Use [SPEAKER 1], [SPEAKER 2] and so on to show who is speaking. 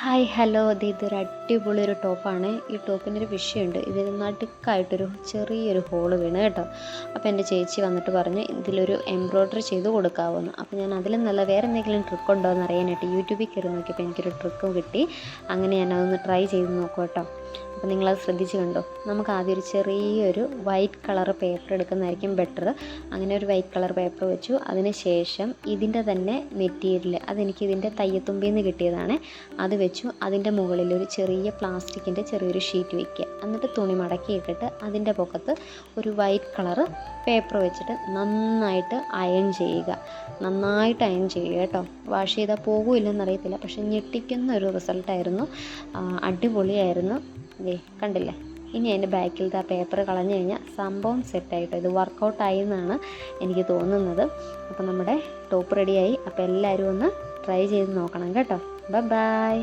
[SPEAKER 1] Hi hello. ഇത് ഇതൊരു അടിപൊളി ഒരു ടോപ്പാണ്. ഈ ടോപ്പിന്റെ ഒരു വിഷയമുണ്ട്. ഇതിന് നടുക്കായിട്ടൊരു ചെറിയൊരു ഹോൾ വീണ് കേട്ടോ. അപ്പോൾ എന്റെ ചേച്ചി വന്നിട്ട് പറഞ്ഞ് ഇതിലൊരു എംബ്രോയ്ഡറി ചെയ്ത് കൊടുക്കാവുന്നു. അപ്പോൾ ഞാൻ അതിലും നല്ല വേറെ എന്തെങ്കിലും ട്രിക്ക് ഉണ്ടോ എന്ന് അറിയാനായിട്ട് യൂട്യൂബിൽ കയറി നോക്കിയപ്പോൾ എനിക്കൊരു ട്രിക്കും കിട്ടി. അങ്ങനെ ഞാൻ അതൊന്ന് ട്രൈ ചെയ്ത് നോക്കാം കേട്ടോ. അപ്പോൾ നിങ്ങളത് ശ്രദ്ധിച്ചു കണ്ടോ? നമുക്ക് ആദ്യം ഒരു ചെറിയൊരു വൈറ്റ് കളർ പേപ്പർ എടുക്കുന്നതായിരിക്കും ബെറ്റർ അങ്ങനെ ഒരു വൈറ്റ് കളർ പേപ്പർ വെച്ചു. അതിന് ശേഷം ഇതിന്റെ തന്നെ മെറ്റീരിയൽ അതെനിക്ക് ഇതിന്റെ തയ്യത്തുമ്പിൽ നിന്ന് കിട്ടിയതാണ്. അത് വെച്ചു. അതിന്റെ മുകളിൽ ഒരു ചെറിയ പ്ലാസ്റ്റിക്കിന്റെ ചെറിയൊരു ഷീറ്റ് വയ്ക്കുക എന്നിട്ട് തുണി മടക്കി ഇട്ടിട്ട് അതിന്റെ പൊക്കത്ത് ഒരു വൈറ്റ് കളർ പേപ്പർ വെച്ചിട്ട് നന്നായിട്ട് അയൺ ചെയ്യുക. നന്നായിട്ട് അയൺ ചെയ്യുക കേട്ടോ. വാഷ് ചെയ്താൽ പോകുമില്ലെന്നറിയത്തില്ല പക്ഷെ ഞെട്ടിക്കുന്ന ഒരു റിസൾട്ടായിരുന്നു അടിപൊളിയായിരുന്നു. ദേ കണ്ടില്ലേ? ഇനി അതിന്റെ ബാക്കിലത്തെ ആ പേപ്പർ കളഞ്ഞു കഴിഞ്ഞാൽ സംഭവം സെറ്റായിട്ട് ഇത് വർക്കൗട്ടായി എന്നാണ് എനിക്ക് തോന്നുന്നത്. അപ്പോൾ നമ്മുടെ ടോപ്പ് റെഡിയായി അപ്പോൾ എല്ലാവരും ഒന്ന് ട്രൈ ചെയ്ത് നോക്കണം കേട്ടോ. Bye bye